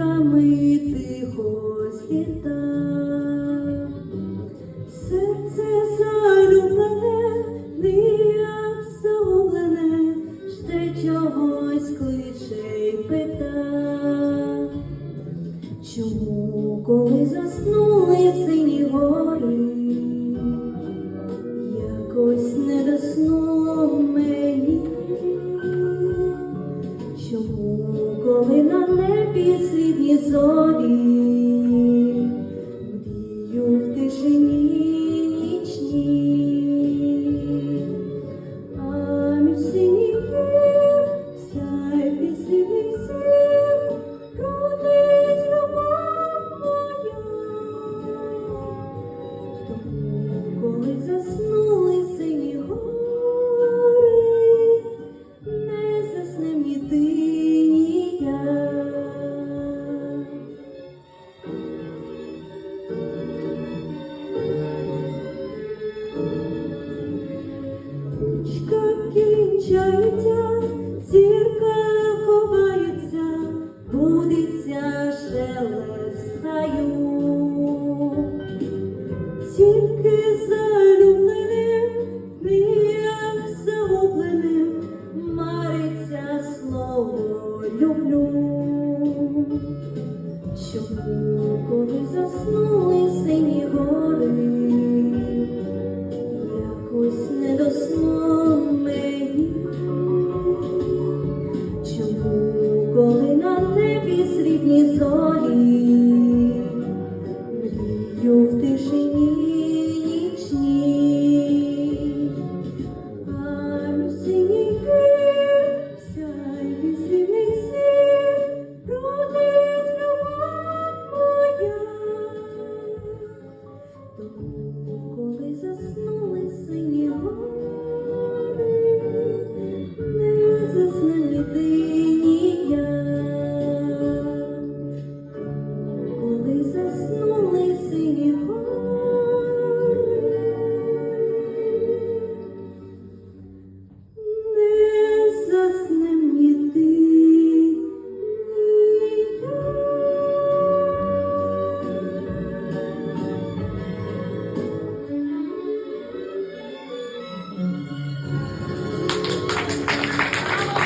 ніжками тихо сліта, серце залюблене, ніяк загублене, ще чогось кличе й пита. Чому коли засну? підслідні зорі. you. коли на небі срібні зорі.